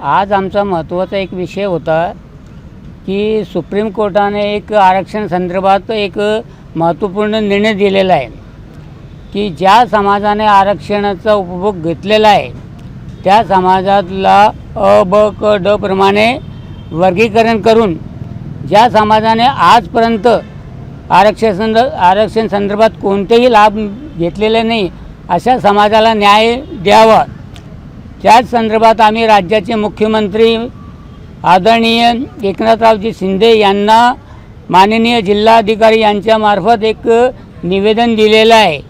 आज आमचा महत्त्वाचा एक विषय होता की सुप्रीम कोर्टाने एक आरक्षण संदर्भात एक महत्त्वपूर्ण निर्णय दिलेला आहे. की ज्या समाजाने आरक्षणाचा उपभोग घेतलेला आहे त्या समाजातला अ ब क ड प्रमाणे वर्गीकरण करून ज्या समाजाने आजपर्यंत आरक्षण संद आरक्षण संदर्भात कोणतेही लाभ घेतलेले नाही अशा समाजाला न्याय द्यावा. त्याच संदर्भात आम्ही राज्याचे मुख्यमंत्री आदरणीय एकनाथरावजी शिंदे यांना माननीय जिल्हाधिकारी यांच्यामार्फत एक निवेदन दिलेलं आहे.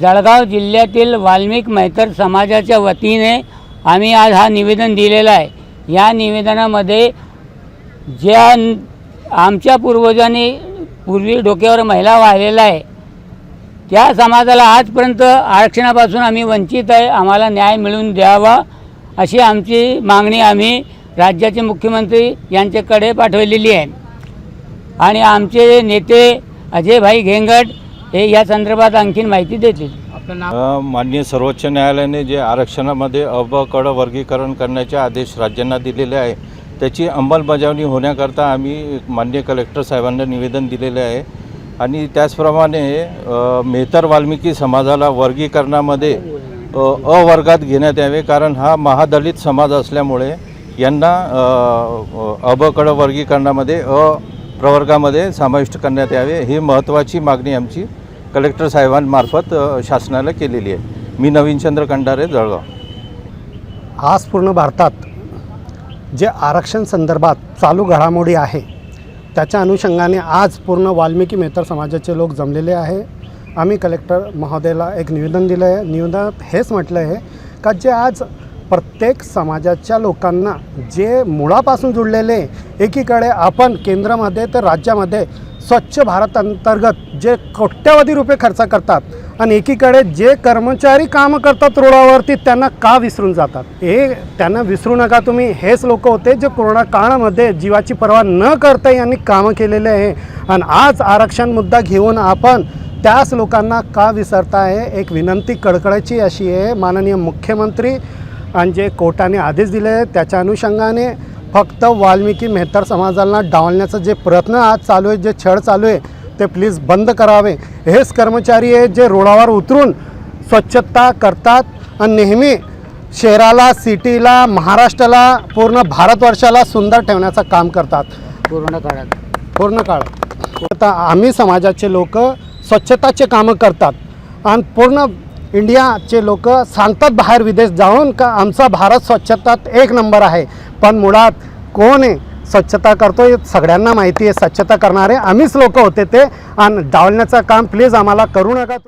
जळगाव जिल्ह्यातील वाल्मिक मैतर समाजाच्या वतीने आम्ही आज हा निवेदन दिलेला आहे. या निवेदनामध्ये ज्या आमच्या पूर्वजांनी पूर्वी डोक्यावर महिला वाहिलेला आहे त्या समाजाला आजपर्यंत आरक्षणापासून आम्ही वंचित आहे. आम्हाला न्याय मिळवून द्यावा अशी आमची मागणी आम्ही राज्याचे मुख्यमंत्री यांच्याकडे पाठवलेली आहे. आणि आमचे नेते अजयभाई घेंगट हे या संदर्भात आणखीन माहिती देतील. माननीय सर्वोच्च न्यायालयाने जे आरक्षणामध्ये अ ब कड वर्गीकरण करण्याचे आदेश राज्यांना दिलेले आहे त्याची अंमलबजावणी होण्याकरता आम्ही माननीय कलेक्टर साहेबांना निवेदन दिलेले आहे. आणि त्याचप्रमाणे मेहतर वाल्मिकी समाजाला वर्गीकरणामध्ये अ वर्गात घेण्यात यावे कारण हा महादलित समाज असल्यामुळे यांना अबकड वर्गीकरणामध्ये अ प्रवर्गामध्ये समाविष्ट करण्यात यावे ही महत्त्वाची मागणी आमची कलेक्टर साहेबांमार्फत शासनाला केलेली आहे. मी नवीनचंद्र कंडारे जळगाव. आज पूर्ण भारतात जे आरक्षण संदर्भात चालू घडामोडी आहे त्याच्या अनुषंगाने आज पूर्ण वाल्मिकी मेहतर समाजाचे लोक जमलेले आहे. आम्ही कलेक्टर महोदयाला एक निवेदन दिलं आहे निवेदनात हेच म्हटलं आहे का जे आज प्रत्येक समाजाच्या लोकांना जे मुळापासून जुळलेले एकीकडे आपण केंद्रामध्ये तर राज्यामध्ये स्वच्छ भारत अंतर्गत जे कोट्यावधी रुपये खर्च करतात आणि एकीकडे जे कर्मचारी कामं करतात रोडावरती त्यांना का विसरून जातात? हे त्यांना विसरू नका तुम्ही. हेच लोक होते जे कोरोना काळामध्ये जीवाची पर्वा न करता यांनी कामं केलेले आहे. आणि आज आरक्षण मुद्दा घेऊन आपण त्याच लोकांना का विसरता आहे एक विनंती कडकडायची अशी आहे. माननीय मुख्यमंत्री आणि जे कोर्टाने आदेश दिले त्याच्या अनुषंगाने फक्त वाल्मिकी मेहतर समाजाला डावलण्याचा जे प्रयत्न आज चालू आहे जे छळ चालू आहे ते प्लीज बंद करावे. हेच कर्मचारी आहेत जे रोडावर उतरून स्वच्छता करतात आणि नेहमी शहराला सिटीला महाराष्ट्राला पूर्ण भारतवर्षाला सुंदर ठेवण्याचं काम करतात. पूर्ण काळात. पूर्ण काळ. आता आम्ही समाजाचे लोक स्वच्छताचे कामं करतात. आणि पूर्ण इंडियाचे लोक सांगतात बाहेर विदेश जाऊन का आमचा भारत स्वच्छतात एक नंबर आहे. पण मुळात कोण आहे? स्वच्छता करतो हे सगळ्यांना माहिती आहे स्वच्छता करणारे आम्हीच लोक होते ते. आणि डावलण्याचं काम प्लीज आम्हाला करू नका.